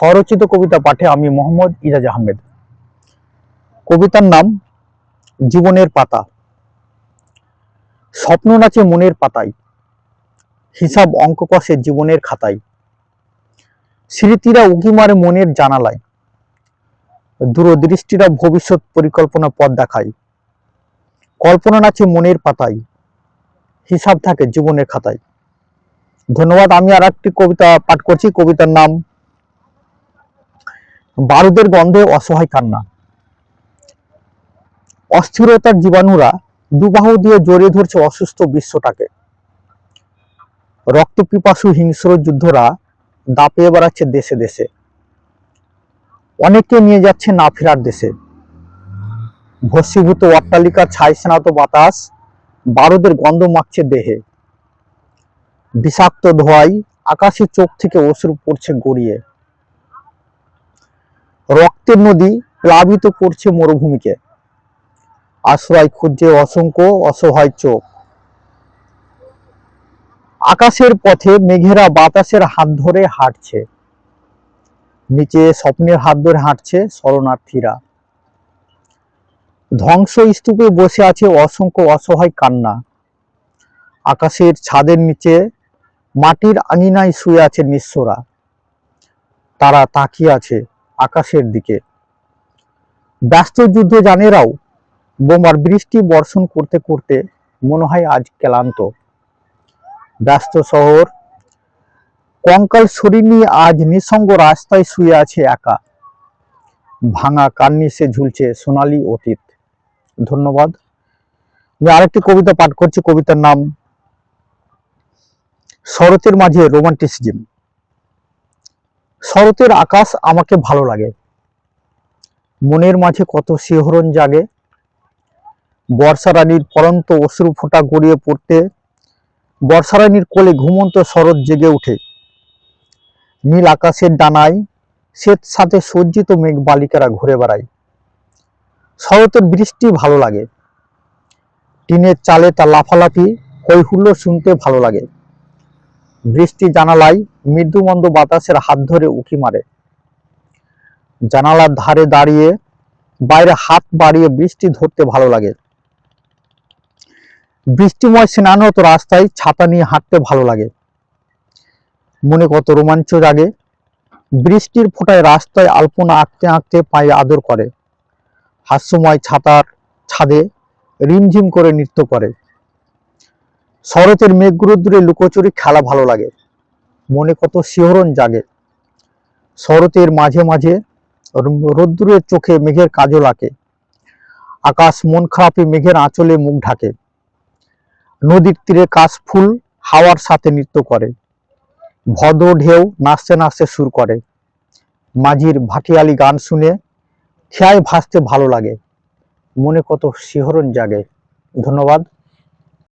স্বরচিত কবিতা পাঠে আমি মোহাম্মদ ইরাজ আহমেদ। কবিতার নাম, জীবনের পাতা। স্বপ্ন নাচে মনের পাতায় হিসাব অঙ্ক কষে জীবনের খাতায় স্মৃতিরা উকি মারে মনের জানালায়। দূরদৃষ্টিরা ভবিষ্যৎ পরিকল্পনা পথ দেখায়। কল্পনা নাচে মনের পাতায় হিসাব থাকে জীবনের খাতায়। ধন্যবাদ, আমি আর একটি কবিতা পাঠ করছি। কবিতার নাম বারুদের গন্ধে অসহায় কান্না। অস্থিরতার জীবাণুরা দুবাহু দিয়ে জড়িয়ে ধরছে অসুস্থ বিশ্বটাকে। রক্ত পিপাসু হিংস্র যুদ্ধরা দাপিয়ে বেড়াচ্ছে দেশে দেশে। অনেককে নিয়ে যাচ্ছে না ফেরার দেশে। ভস্মীভূত অট্টালিকা, ছাই স্নাত বাতাস, বারুদের গন্ধ মাখছে দেহে। বিষাক্ত ধোয়াই আকাশে চোখ থেকে অশ্রু পড়ছে গড়িয়ে। রক্তের নদী প্লাবিত করছে মরুভূমিকে। আশ্রয় খুঁজছে অসংখ্য অসহায় চোখ। আকাশের পথে মেঘেরা বাতাসের হাত ধরে হাঁটছে। নিচে স্বপ্নের হাত ধরে হাঁটছে শরণার্থীরা। ধ্বংস স্তূপে বসে আছে অসংখ্য অসহায় কান্না। আকাশের ছাদের নিচে মাটির আঙিনায় শুয়ে আছে নিঃস্বরা। তারা তাকিয়ে আছে। আকাশের দিকে। ব্যস্ত যুদ্ধ জানেরাও বোমার বৃষ্টি বর্ষণ করতে করতে মনে হয় আজ ক্লান্ত। ব্যস্ত শহর, কঙ্কাল শরীর নিয়ে আজ নিঃসঙ্গ রাস্তায় শুয়ে আছে একা। ভাঙা কার্নিসে ঝুলছে সোনালি অতীত। ধন্যবাদ। আমি আরেকটি কবিতা পাঠ করছি, কবিতার নাম, শরতের মাঝে রোমান্টিসিজম শরতের আকাশ আমাকে ভালো লাগে। মনের মাঝে কত শিহরণ জাগে। বর্ষা রানীর পরন্ত অশ্রু ফোঁটা গড়িয়ে পড়তে, বর্ষা রানীর কোলে ঘুমন্ত শরৎ জেগে ওঠে। নীল আকাশের ডানায় শ্বেত সাথে সজ্জিত মেঘ বালিকারা ঘুরে বেড়ায়। শরতের বৃষ্টি ভালো লাগে। টিনের চালে তা লাফালাফি হই হুল্লোড় শুনতে ভালো লাগে। বৃষ্টি জানালায় মৃদুমন্দ বাতাসের হাত ধরে উকি মারে। জানালার ধারে দাঁড়িয়ে বাইরে হাত বাড়িয়ে বৃষ্টি ধরতে ভালো লাগে। বৃষ্টিময় স্নানত রাস্তায় ছাতা নিয়ে হাঁটতে ভালো লাগে। মনে কত রোমাঞ্চ জাগে। বৃষ্টির ফোঁটায় রাস্তায় আলপনা আঁকতে আঁকতে পায়ে আদর করে। হাস্যময় ছাতার ছাদে রিমঝিম করে নৃত্য করে। শরতের মেঘগুরুদ্রে লুকোচুরি খেলা ভালো লাগে। মনে কত শিহরণ জাগে। শরতের মাঝে মাঝে রোদ্দুরের চোখে মেঘের কাজল আঁকে। আকাশ মন খারাপে মেঘের আঁচলে মুখ ঢাকে। নদীর তীরে কাশ ফুল হাওয়ার সাথে নৃত্য করে। ভদ্র ঢেউ নাচতে নাচতে সুর করে। মাঝির ভাটিয়ালি গান শুনে খেয়ায় ভাসতে ভালো লাগে। মনে কত শিহরণ জাগে। ধন্যবাদ।